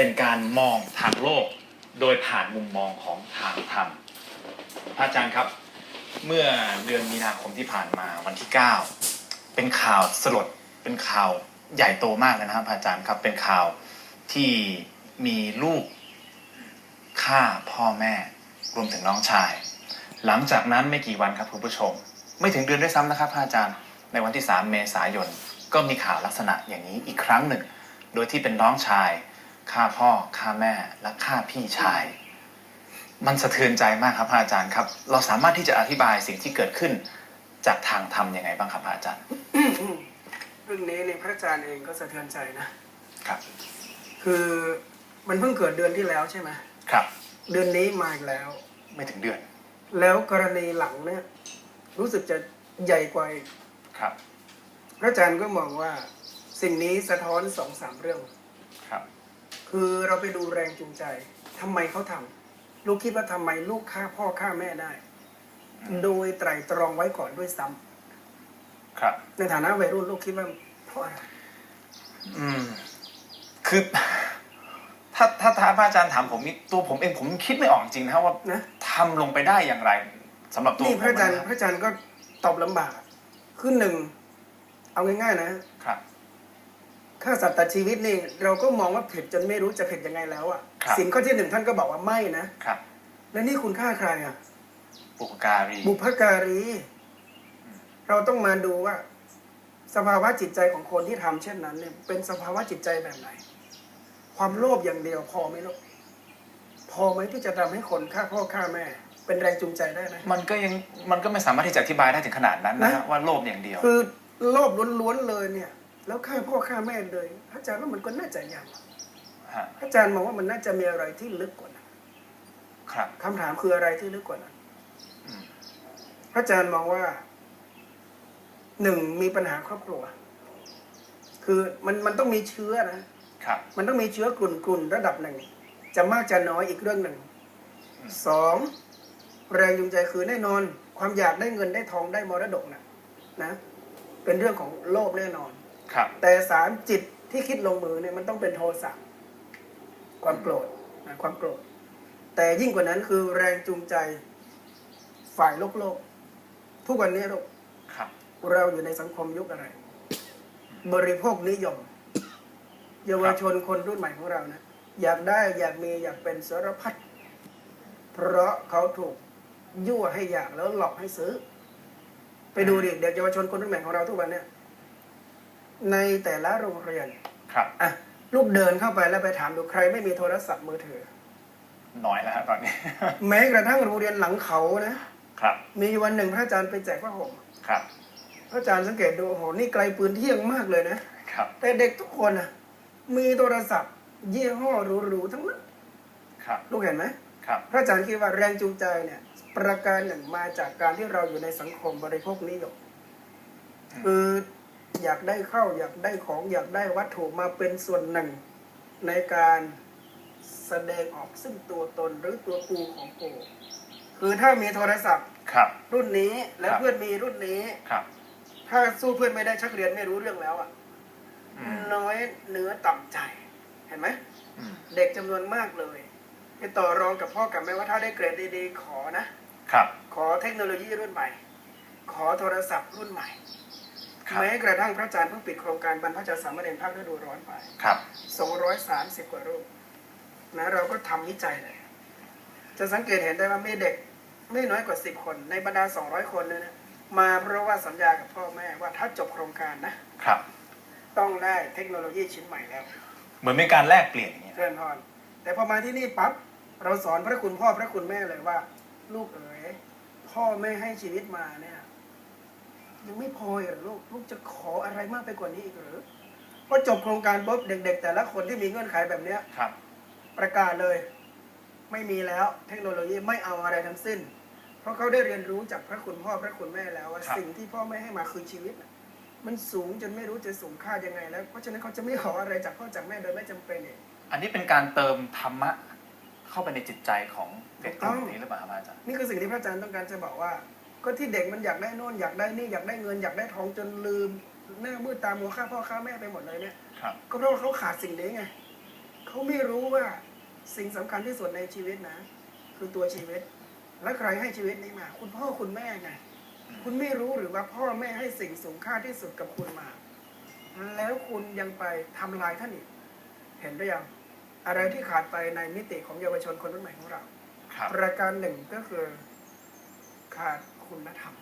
เป็นการมองทางโลก โดยผ่านมุมมองของทางธรรมพระอาจารย์ครับ เมื่อเดือนมีนาคมที่ผ่านมาวันที่ 9 เป็นข่าวสลดเป็นข่าวใหญ่โตมากเลยนะครับพระอาจารย์ครับ เป็นข่าวที่มีลูกฆ่าพ่อแม่ รวมถึงน้องชาย หลังจากนั้นไม่กี่วันครับคุณผู้ชม ไม่ถึงเดือนด้วยซ้ำนะครับพระอาจารย์ในวันที่ 3 เมษายนก็มีข่าวลักษณะอย่างนี้อีกครั้งหนึ่ง โดยที่เป็นน้องชาย ฆ่าพ่อฆ่าแม่และฆ่าพี่ชาย มันสะเทือนใจมากครับพระอาจารย์ครับ เราสามารถที่จะอธิบายสิ่งที่เกิดขึ้น จากทางธรรมยังไงบ้างครับพระอาจารย์เรื่องนี้เนี่ยพระอาจารย์เองก็สะเทือนใจนะครับ คือมันเพิ่งเกิดเดือนที่แล้วใช่ไหมครับ เดือนนี้มาอีกแล้ว ไม่ถึงเดือน แล้วกรณีหลังเนี่ย รู้สึกจะใหญ่กว่าอีกครับ พระอาจารย์ก็มองว่าสิ่งนี้สะท้อนสองสามเรื่องครับ คือเราไปดูแรงจูงใจทำไมเขาทำลูกคิดว่าทำไมลูกฆ่าพ่อฆ่าแม่ได้ โดยไตร่ตรองไว้ก่อนด้วยซ้ำครับ ในฐานะวัยรุ่นลูกคิดว่าเพราะอะไรอืม คือถ้าถ้าถ้าพระอาจารย์ถามผมนี่ตัวผมเองผมคิดไม่ออกจริงนะครับว่านะทำลงไปได้อย่างไรสำหรับตัวนี่ผมพระอาจารย์นะพระอาจารย์ก็ตอบลำบากคือหนึ่งเอาง่ายๆนะครับ ฆ่าสัตว์ตัดชีวิตนี่เราก็มองว่าผิดจนไม่รู้จะผิดยังไงแล้วอะครับ สินข้อที่หนึ่งท่านก็บอกว่าไม่นะ ครับ แล้วนี่คุณฆ่าใครอะบุพการี บุพการี เราต้องมาดูว่า สภาวะจิตใจของคนที่ทำเช่นนั้นเนี่ยเป็นสภาวะจิตใจแบบไหน ความโลภอย่างเดียวพอไหมลูกพอไหมที่จะทำให้คนฆ่าพ่อฆ่าแม่ เป็นแรงจูงใจได้ไหม มันก็ยังมันก็ไม่สามารถที่จะอธิบายได้ถึงขนาดนั้นนะฮะนะ ว่าโลภอย่างเดียว คือโลภล้วนๆเลยเนี่ย แล้วฆ่าพ่อฆ่าแม่เลยพระอาจารย์ว่ามันก็น่าจะยังฮะพระอาจารย์มองว่ามันน่าจะมีอะไรที่ลึกกว่านั้นครับคำถามคืออะไรที่ลึกกว่านั้นอืมพระอาจารย์มองว่าหนึ่งมีปัญหาครอบครัว คือมันมันต้องมีเชื้อนะครับมันต้องมีเชื้อกลุ่นกลุ่นระดับหนึ่ง จะมากจะน้อยอีกเรื่องหนึ่งสองแรงจูงใจคือแน่นอน ความอยากได้เงินได้ทองได้มรดกนะนะ เป็นเรื่องของโลภแน่นอน ครับ แต่สามจิตที่คิดลงมือเนี่ยมันต้องเป็นโทสะความโกรธนะความโกรธ แต่ยิ่งกว่านั้นคือแรงจูงใจฝ่ายโลกโลก ทุกวันนี้ลูกครับ เราอยู่ในสังคมยุคอะไร บริโภคนิยม เยาวชนคนรุ่นใหม่ของเรานะอยากได้อยากมีอยากเป็นสารพัดเพราะเขาถูกยั่วให้อยากแล้วหลอกให้ซื้อ ไปดูดิเด็กเยาวชนคนรุ่นใหม่ของเราทุกวันเนี่ย ในแต่ละโรงเรียนครับอะลูกเดินเข้าไปแล้วไปถามดูใครไม่มีโทรศัพท์มือถือ น้อยแล้วฮะตอนนี้ แม้กระทั่งโรงเรียนหลังเขานะครับ มีวันหนึ่งพระอาจารย์ไปแจกผ้าห่มครับ พระอาจารย์สังเกตดูโอ้โหนี่ไกลปืนเที่ยงมากเลยนะครับ แต่เด็กทุกคนนะมีโทรศัพท์ ยี่ห้อหรูๆทั้งนั้นครับ ลูกเห็นไหมครับ พระอาจารย์คิดว่าแรงจูงใจเนี่ย ประการหนึ่งมาจากการที่เราอยู่ในสังคมบริโภคนิยมคือ อยากได้เข้าอยากได้ของอยากได้วัตถุมาเป็นส่วนหนึ่ง ในการแสดงออกซึ่งตัวตนหรือตัวกูของกูคือถ้ามีโทรศัพท์ครับ รุ่นนี้และครับเพื่อนมีรุ่นนี้ครับ ถ้าสู้เพื่อนไม่ได้ชักเรียนไม่รู้เรื่องแล้วอะอืมน้อยเนื้อต่ำใจเห็นไหมอืมเด็กจำนวนมากเลยไปต่อรองกับพ่อกับแม่ว่าถ้าได้เกรดดีๆขอนะครับ ขอเทคโนโลยีรุ่นใหม่ ขอโทรศัพท์รุ่นใหม่ครับ แม้กระทั่งพระอาจารย์เพิ่งปิดโครงการบรรพชาสามเณรภาคฤดูร้อนไปครับ230 กว่ารูปนะเราก็ทำวิจัยเลย จะสังเกตเห็นได้ว่ามีเด็กไม่น้อยกว่า 10 คน ในบรรดา 200 คนเนี่ยนะมาเพราะว่าสัญญากับพ่อแม่ว่าถ้าจบโครงการนะครับ ต้องได้เทคโนโลยีชิ้นใหม่แล้ว เหมือนเป็นการแลกเปลี่ยนอย่างเงี้ยเรื่อนพรแต่พอมาที่นี่ปั๊บเราสอนพระคุณพ่อพระคุณแม่เลยว่า ลูกเอ๋ยพ่อแม่ให้ชีวิตมาเนี่ย ยังไม่พออีกเหรอลูกลูกจะขออะไรมากไปกว่านี้อีกหรือพอจบโครงการปุ๊บเด็ก ๆ แต่ละคนที่มีเงื่อนไขแบบเนี้ยครับ ประกาศเลย ไม่มีแล้วเทคโนโลยีไม่เอาอะไรทั้งสิ้น เพราะเขาได้เรียนรู้จากพระคุณพ่อพระคุณแม่แล้วว่าครับ สิ่งที่พ่อแม่ให้มาคือชีวิตน่ะมันสูงจนไม่รู้จะสูงค่ายังไง แล้วเพราะฉะนั้นเขาจะไม่ขออะไรจากพ่อจากแม่โดยไม่จำเป็นเองอันนี้เป็นการเติมธรรมะเข้าไปในจิตใจของเด็กกลุ่มนี้หรือเปล่าครับอาจารย์ นี่คือสิ่งที่พระอาจารย์ต้องการจะบอกว่า ก็ที่เด็กมันอยากได้โน่นอยากได้นี่อยากได้เงินอยากได้ทองจนลืมหน้ามืดตามัวฆ่าพ่อฆ่าแม่ไปหมดเลยเนี่ยครับ ก็เพราะว่าเขาขาดสิ่งนี้ไงเขาไม่รู้ว่าสิ่งสำคัญที่สุดในชีวิตนะ คือตัวชีวิต และใครให้ชีวิตนี้มา คุณพ่อคุณแม่ไงคุณไม่รู้หรือว่าพ่อแม่ให้สิ่งสูงค่าที่สุดกับคุณมา แล้วคุณยังไปทำลายท่านอีกเห็นหรือยังอะไรที่ขาดไปในมิติของเยาวชนคนรุ่นใหม่ของเราครับประการหนึ่งก็คือขาด คุณธรรม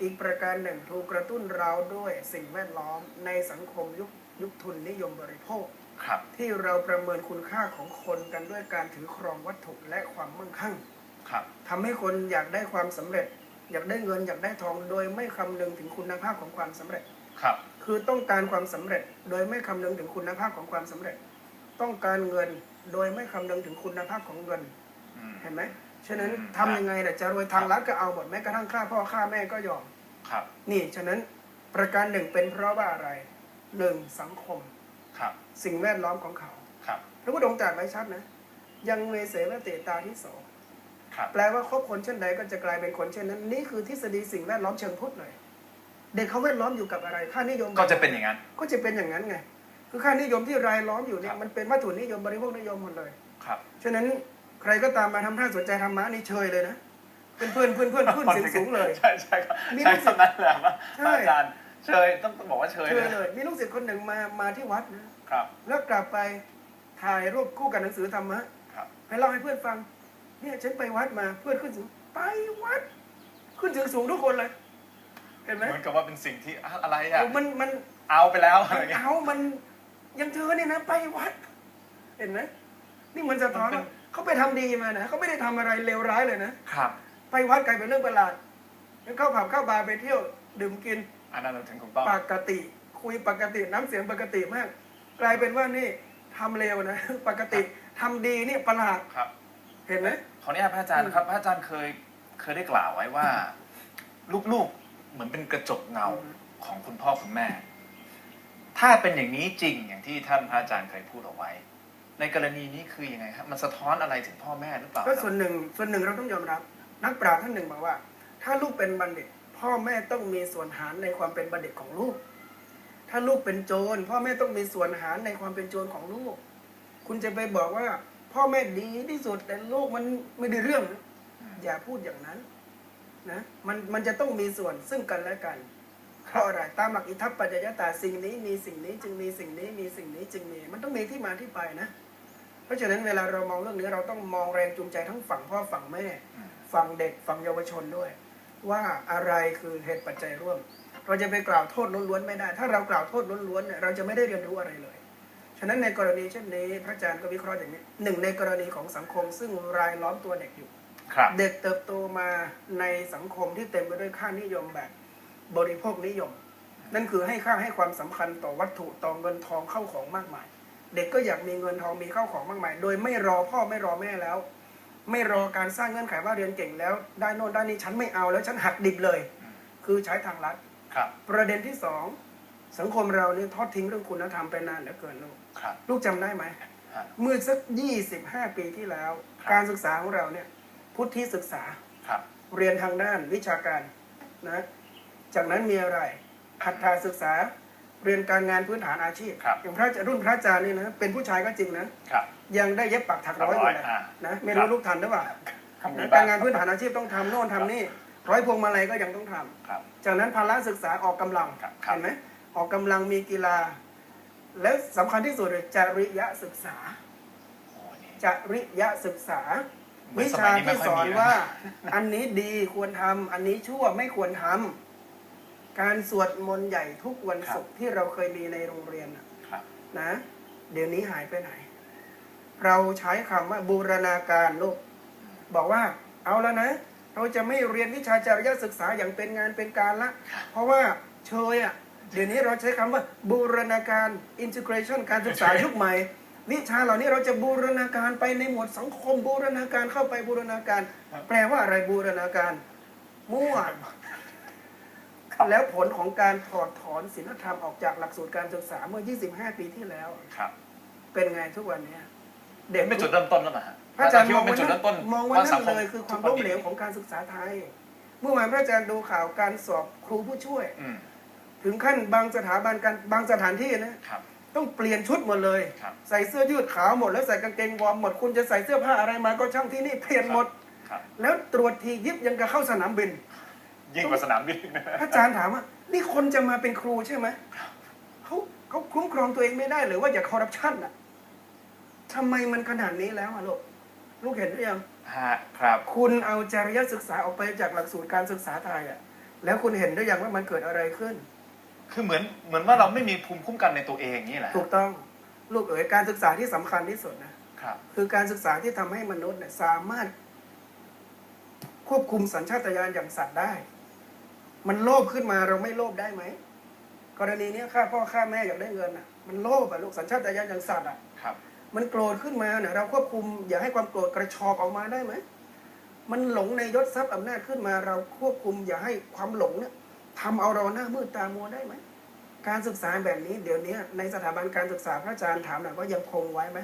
อีกประการหนึ่งถูกกระตุ้นเราด้วยสิ่งแวดล้อมในสังคมยุคยุคทุนนิยมบริโภคครับ ที่เราประเมินคุณค่าของคนกันด้วยการถือครองวัตถุและความมั่งคั่งครับ ทำให้คนอยากได้ความสำเร็จ อยากได้เงินอยากได้ทองโดยไม่คำนึงถึงคุณภาพของความสำเร็จ ครับ คือต้องการความสำเร็จ โดยไม่คำนึงถึงคุณภาพของความสำเร็จ ต้องการเงินโดยไม่คำนึงถึงคุณภาพของเงิน อืม เห็นไหม ฉะนั้นอืมทำยังไงแต่ะจะรวยทางลัดก็เอาหมดแม้กระทั่งฆ่าพ่อฆ่าแม่ก็ยอม ครับ นี่ฉะนั้นประการหนึ่งเป็นเพราะว่าอะไรหนึ่งสังคม ครับ สิ่งแวดล้อมของเขา ครับ พระพุทธองค์ตรัสไว้ชัดนะ ยังเวเสวเตตาที่สองครับ แปลว่าคบคนเช่นใดก็จะกลายเป็นคนเช่นนั้น นี่คือทฤษฎีสิ่งแวดล้อมเชิงพุทธเลย เด็กเขาแวดล้อมอยู่กับอะไรค่านิยมก็จะเป็นอย่างนั้น ก็จะเป็นอย่างนั้นไงคือค่านิยมที่รายล้อมอยู่เนี่ครัยบมันเป็นวัตถุนิยมบริโภคนิยมหมดเลย ครับ ฉะนั้น ใครก็ตามมาทำท่าสนใจธรรมะนี่เชยเลยนะเป็นเพื่อนเพื่อนเพื่อนขึ้นเสียงสูงเลยใช่ใช่ครับมีใช่ลูกศิษย์คำนั้นแหละว่าใช่อาจารย์เชยต้องต้องบอกว่าเชยเชยนะเลย มีลูกศิษย์คนหนึ่งมามาที่วัดนะครับ แล้วกลับไปถ่ายรูปคู่กับหนังสือธรรมะครับให้เล่าให้เพื่อนฟังเนี่ยฉันไปวัดมาเพื่อนขึ้นสูงไปวัด ขึ้นถึงสูงทุกคนเลยเห็นไหมเหมือนกับว่าเป็นสิ่งที่อะอะไรอะโอ้มันมันเอาไปแล้วอะไรเงี้ยเอามันยังเธอเนี่ยนะไปวัด เห็นไหมนี่มันสะท้อนมัน เป็นว่าเขาไปทำดีมานะเขาไม่ได้ทำอะไรเลวร้ายเลยนะครับ ไปวัดกลายเป็นเรื่องประหลาดแล้วเข้าผับเข้าบาร์ไปเที่ยวดื่มกินอันนั้นเราถึงถูกต้องปกติ คุยปกติน้ำเสียงปกติมาก กลายเป็นว่านี่ทำเลวนะ ปกติทำดีนี่ประหลาดครับ เห็นไหมขออนุญาตพระอาจารย์ครับ พระอาจารย์เคยเคยได้กล่าวไว้ว่า ลูกๆเหมือนเป็นกระจกเงาของคุณพ่อคุณแม่ ถ้าเป็นอย่างนี้จริงอย่างที่ท่านพระอาจารย์เคยพูดเอาไว้ ในกรณีนี้คือยังไงครับมันสะท้อนอะไรถึงพ่อแม่หรือเปล่าก็ส่วนหนึ่งส่วนหนึ่งเราต้องยอมรับ นักปราชญ์ท่านหนึ่งบอกว่า ถ้าลูกเป็นบัณฑิต พ่อแม่ต้องมีส่วนหารในความเป็นบัณฑิตของลูก ถ้าลูกเป็นโจร พ่อแม่ต้องมีส่วนหารในความเป็นโจรของลูก คุณจะไปบอกว่า พ่อแม่ดีที่สุดแต่ลูกมันไม่ได้เรื่อง อย่าพูดอย่างนั้นนะมันมันจะต้องมีส่วนซึ่งกันและกันเพราะอะไรตามหลักอิทัปปัจจยตาสิ่งนี้มีสิ่งนี้จึงมีสิ่งนี้มีสิ่งนี้จึงมี มันต้องมีที่มาที่ไปนะ เพราะฉะนั้นเวลาเรามองเรื่องนี้เราต้องมองแรงจูงใจทั้งฝั่งพ่อฝั่งแม่อืมฝั่งเด็กฝั่งเยาวชนด้วย ว่าอะไรคือเหตุปัจจัยร่วม เราจะไปกล่าวโทษล้วนๆไม่ได้ ถ้าเรากล่าวโทษล้วนๆเนี่ยเราจะไม่ได้เรียนรู้อะไรเลย ฉะนั้นในกรณีเช่นนี้พระอาจารย์ก็วิเคราะห์อย่างนี้หนึ่งในกรณีของสังคมซึ่งรายล้อมตัวเด็กอยู่ครับเด็กเติบโตมาในสังคมที่เต็มไปด้วยค่านิยมแบบบริโภคนิยม นั่นคือให้ค่าให้ความสำคัญต่อวัตถุต่อเงินทองเข้าของมากมาย เด็กก็อยากมีเงินทองมีเข้าของมากมาย โดยไม่รอพ่อไม่รอแม่แล้ว ไม่รอการสร้างเงื่อนไขว่าเรียนเก่งแล้ว ได้โน่นได้นี่ฉันไม่เอาแล้วฉันหักดิบเลย คือใช้ทางลัดครับ ประเด็นที่สองสังคมเรานี่ทอดทิ้งเรื่องคุณธรรมไปนานเหลือเกินลูกครับ ลูกจำได้ไหมฮะเมื่อสักยี่สิบห้าปีที่แล้วครับการศึกษาของเราเนี่ยพุทธิศึกษาครับ เรียนทางด้านวิชาการนะ จากนั้นมีอะไรหัตถาศึกษา เรียนการงานพื้นฐานอาชีพ ครับอย่างพระรุ่นพระอาจารย์นี่นะเป็นผู้ชายก็จริงนะครับยังได้เย็บปักถักร้อยอยู่เลยอ่านะไม่ครัรู้บลูกทันหรือเปล่าครับมีนะบ้การงานพื้นฐานอาชีพต้องทำโน่นทำนี่ร้อยพวงมาลัยก็ยังต้องทำครับ จากนั้นภาระศึกษาออกกำลังครับครับ เห็นไหมออกกำลังมีกีฬา และสำคัญที่สุดเลยจริยศึกษา โอ้นี่ จริยศึกษา เหมือนวิสมัชายนี้ไม่ที่ค่อยสอนมีนะว่า อันนี้ดีควรทำอันนี้ชั่วไม่ควรทำ การสวดมนต์ใหญ่ทุกวันศุกร์ที่เราเคยมีในโรงเรียนน่ะครับนะ เดี๋ยวนี้หายไปไหน เราใช้คำว่าบูรณาการลูกบอกว่า เอาแล้วนะ เราจะไม่เรียนวิชาจริยศึกษาอย่างเป็นงานเป็นการละ เพราะว่าเชยอะเดี๋ยวนี้เราใช้คำว่าบูรณาการ integration การศึกษายุคใหม่ วิชาเหล่านี้เราจะบูรณาการไปในหมวดสังคมบูรณาการเข้าไปบูรณาการ แปลว่าอะไรบูรณาการมั่ว แล้วผลของการถอดถอนศีลธรรมออกจากหลักสูตรการศึกษาเมื่อ 25 ปีที่แล้ว ครับ เป็นไงทุกวันเนี้ยเด็เด็กกเป็นจุดเริ่มต้นแล้วนะฮะพระอาจารย์คิดมองว่าเป็นว่าจุดเริ่มต้นมองว่าสันั่งนคมเลยคือความทุกล้มนเหลวของการศึกษาไทย เมื่อวานพระอาจารย์ดูข่าวการสอบครูผู้ช่วยอืมถึงขั้นบางสถาบันการบางสถานที่นะต้องเปลี่ยนชุดหมดเลยครับใส่เสื้อยืดขาวหมด แล้วใส่กางเกงวอร์มหมดคุณจะใส่เสื้อผ้าอะไรมาก็ช่างที่นี่เปลี่ยนหมดครับแล้วตรวจทียิบยังกับเข้าสนามบิน ยิ่งกว่าสนามบินนะพระอาจารย์ถามว่า นี่คนจะมาเป็นครูใช่ไหมเขาเขาคุ้มครองตัวเองไม่ได้หรือว่าอย่าคอร์รัปชันอะทำไมมันขนาดนี้แล้วอะลูกลูกเห็นหรือยังฮะครับ คุณเอาจริยศึกษาออกไปจากหลักสูตรการศึกษาไทยอะ แล้วคุณเห็นหรือยังว่ามันเกิดอะไรขึ้น คือเหมือนเหมือนว่าเราไม่มีภูมิคุ้มกันในตัวเองนี่แหละถูกต้องลูกเอ๋ยการศึกษาที่สำคัญที่สุดนะครับ คือการศึกษาที่ทำให้มนุษย์เนี่ยสามารถควบคุมสัญชาตญาณอย่างสัตว์ได้ มันโลภขึ้นมาเราไม่โลภได้ไหมกรณีเนี้ยฆ่าพ่อฆ่าแม่อยากได้เงินอะ มันโลภอะลูกสัญชาตญาณอย่างสัตว์อะครับมันโกรธขึ้นมาเนี่ยเราควบคุมอย่าให้ความโกรธกระชอกออกมาได้ไหมมันหลงในยศทรัพย์อำนาจขึ้นมา เราควบคุมอย่าให้ความหลงเนี่ยทำเอาเราหน้ามืดตามัวได้ไหมการศึกษาแบบนี้เดี๋ยวนี้ในสถาบันการศึกษาพระอาจารย์ถามหน่อยว่ายังคงไว้ไหม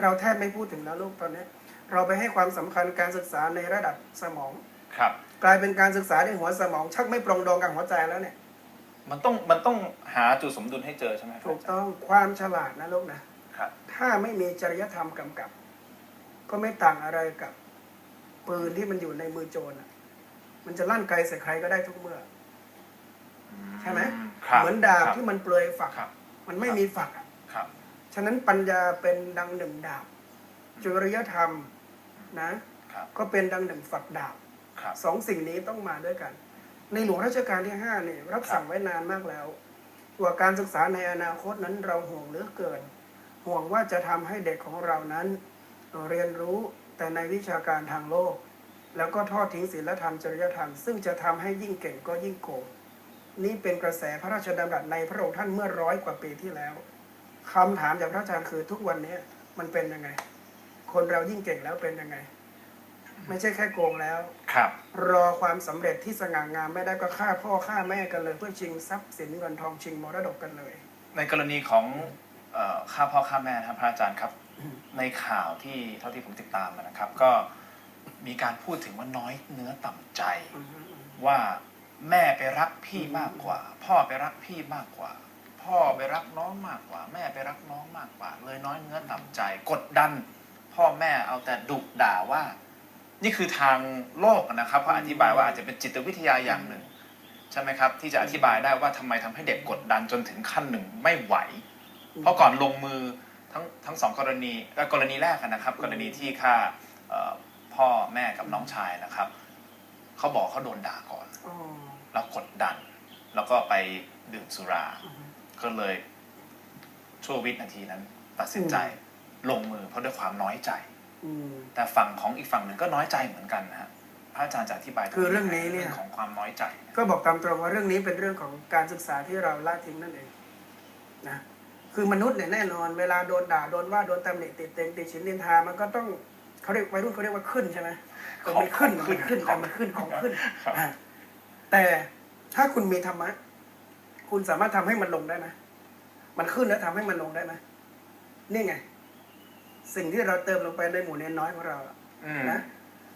เราแทบไม่พูดถึงแล้วลูกตอนนี้ เราไปให้ความสำคัญการศึกษาในระดับสมองครับ กลายเป็นการศึกษาในหัวสมอง ชักไม่ปรองดองกับหัวใจแล้วเนี่ย มันต้องมันต้องหาจุดสมดุลให้เจอใช่ไหมครับถูกต้องความฉลาดนะลูกนะครับ ถ้าไม่มีจริยธรรมกำกับ ก็ไม่ต่างอะไรกับปืนที่มันอยู่ในมือโจรน่ะ มันจะลั่นไกลใส่ใครก็ได้ทุกเมื่อ ใช่ไหมครับเหมือนดาบครับที่มันเปลือยฝักครับมันไม่มีฝักอะครับ ฉะนั้นปัญญาเป็นดังหนึ่งดาบจริยธรรมนะครับก็เป็นดังหนึ่งฝักดาบ ครับสองสิ่งนี้ต้องมาด้วยกัน ในหลวงรัชกาลที่ห้าเนี่ยรับสั่งไว้นานมากแล้วว่าการศึกษาในอนาคตนั้นเราห่วงเหลือเกิน ห่วงว่าจะทำให้เด็กของเรานั้น เรียนรู้แต่ในวิชาการทางโลก แล้วก็ทอดทิ้งศีลธรรมจริยธรรม ซึ่งจะทำให้ยิ่งเก่งก็ยิ่งโกงนี่เป็นกระแสพระราชดำรัสในพระองค์ท่านเมื่อร้อยกว่าปีที่แล้วคำถามจากพระอาจารย์คือทุกวันนี้มันเป็นยังไง คนเรายิ่งเก่งแล้วเป็นยังไง ไม่ใช่แค่โกงแล้ว ครับ รอความสำเร็จที่สง่างามไม่ได้ก็ฆ่าพ่อฆ่าแม่กันเลย เพื่อชิงทรัพย์สินเงินทองชิงมรดกกันเลย ในกรณีของเอ่อฆ่าพ่อฆ่าแม่นะครับพระอาจารย์ครับ ในข่าวที่เท่าที่ผมติดตามมานะครับ ก็มีการพูดถึงว่าน้อยเนื้อต่ำใจ ว่าแม่ไปรักพี่มากกว่า พ่อไปรักพี่มากกว่า พ่อไปรักน้องมากกว่า แม่ไปรักน้องมากกว่า เลยน้อยเนื้อต่ำใจ กดดัน พ่อแม่เอาแต่ดุด่าว่า นี่คือทางโลกนะครับเขาอธิบายว่าอาจจะเป็นจิตวิทยาอย่างหนึ่ง ใช่ไหมครับ ที่จะอธิบายได้ว่าทำไมทำให้เด็กกดดันจนถึงขั้นหนึ่งไม่ไหว เพราะก่อนลงมือทั้งทั้งสองกรณีเอ่อกรณีแรกอะนะครับ กรณีที่ฆ่าเอ่อพ่อแม่กับน้องชายนะครับเขาบอกเขาโดนด่าก่อนอ๋อแล้วกดดัน แล้วก็ไปดื่มสุรา ก็เลยชั่ววินาทีนั้น ตัดสินใจลงมือเพราะด้วยความน้อยใจอืม แต่ฝั่งของอีกฝั่งหนึ่งก็น้อยใจเหมือนกันนะฮะพระอาจารย์จะอธิบายคือเรื่องนี้เนี่ยเรื่องของความน้อยใจเนี่ยก็บอกตามตรงว่าเรื่องนี้เป็นเรื่องของการศึกษาที่เราละทิ้งนั่นเองนะคือมนุษย์เนี่ยแน่นอนเวลาโดนด่าโดนว่าโดนตำหนิติดเต็งติดฉินนินทามันก็ต้องเขาเรียกวัยรุ่นเขาเรียกว่าขึ้นใช่ไหมเออมันขึ้นมันขึ้นแต่มันขึ้นของขึ้นครับอะแต่ถ้าคุณมีธรรมะ คุณสามารถทำให้มันลงได้ไหมมันขึ้นแล้วทำให้มันลงได้ไหมนี่ไง สิ่งที่เราเติมลงไปในหมู่เน้นน้อยของเราอะอืม นะ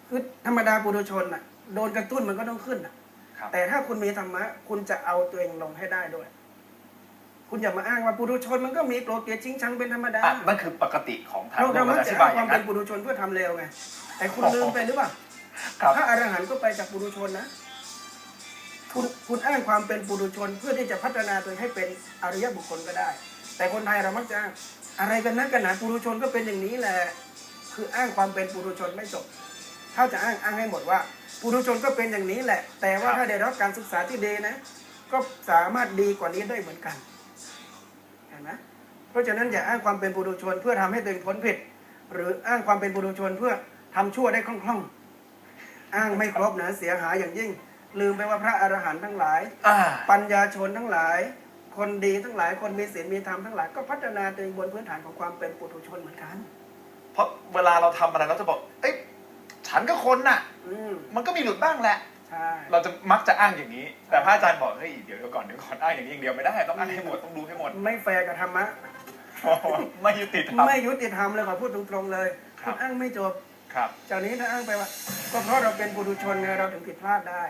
คือธรรมดาปุถุชนน่ะโดนกระตุ้นมันก็ต้องขึ้นน่ะ ครับ แต่ถ้าคุณมีธรรมะ คุณจะเอาตัวเองลงให้ได้ด้วย คุณอย่ามาอ้างว่าปุถุชนมันก็มีโกรธเกลียดชิงชังเป็นธรรมดา อะนั่นคือปกติของทางเราโลเรากมักอจะธิอ้าบางยอควาย่ามงเป็นั้นน ปุถุชนเพื่อทำเร็วไง แต่คุณลืมไปหรือเปล่าครับ พระอรหันต์ก็ไปจากปุถุชนนะ คุณคุณอ้างความเป็นปุถุชนเพื่อที่จะพัฒนาตัวเองให้เป็นอริยบุคคลก็ได้ แต่คนไทยเรามักจะอ้าง อะไรกันนักกันหนาปุถุชนก็เป็นอย่างนี้แหละ คืออ้างความเป็นปุถุชนไม่จบ ถ้าจะอ้างอ้างให้หมดว่าปุถุชนก็เป็นอย่างนี้แหละ แต่ว่าครับถ้าได้รับการศึกษาที่ดีนะ ก็สามารถดีกว่านี้ได้เหมือนกันเห็นไหมเพราะฉะนั้นอย่าอ้างความเป็นปุถุชนเพื่อทำให้ตัวเองพ้นผิด หรืออ้างความเป็นปุถุชนเพื่อทำชั่วได้คล่องๆ อ้างไม่ครบนะเสียหายอย่างยิ่ง ลืมไปว่าพระอรหันต์ทั้งหลายอ่าปัญญาชนทั้งหลาย คนดีทั้งหลายคนมีศีลมีธรรมทั้งหลายก็พัฒนาตัวเองบนพื้นฐานของความเป็นปุถุชนเหมือนกัน เพราะเวลาเราทำอะไรเราจะบอก เอ้ยฉันก็คนน่ะ อืมมันก็มีหลุดบ้างแหละ ใช่ เราจะมักจะอ้างอย่างนี้ แต่พระอาจารย์บอกเฮ้ยเดี๋ยวเดี๋ยวก่อนเดี๋ยวก่อนอ้างอย่างนี้อย่างเดียวไม่ได้ต้องอ้างให้หมดต้องดูให้หมด ไม่แฟร์กับธรรมะ ไม่ยุติธรรม ไม่ยุติธรรมเลยขอพูดตรงๆเลยครัคุบ ณอ้างไม่จบ ครับ จากนี้ถ้าอ้างไปว่าก็เพราะเราเป็นปุถุชนไงเราถึงผิดพลาดได้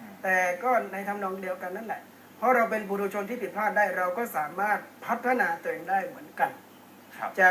อืม แต่ก็ในทำนองเดียวกันนั่นแหละพเพ ราะเราเป็นบุรุชนที่ผิดพลาดได้เราก็สามารถพัฒนาตัวเองได้เหมือนกัน ครับ จะ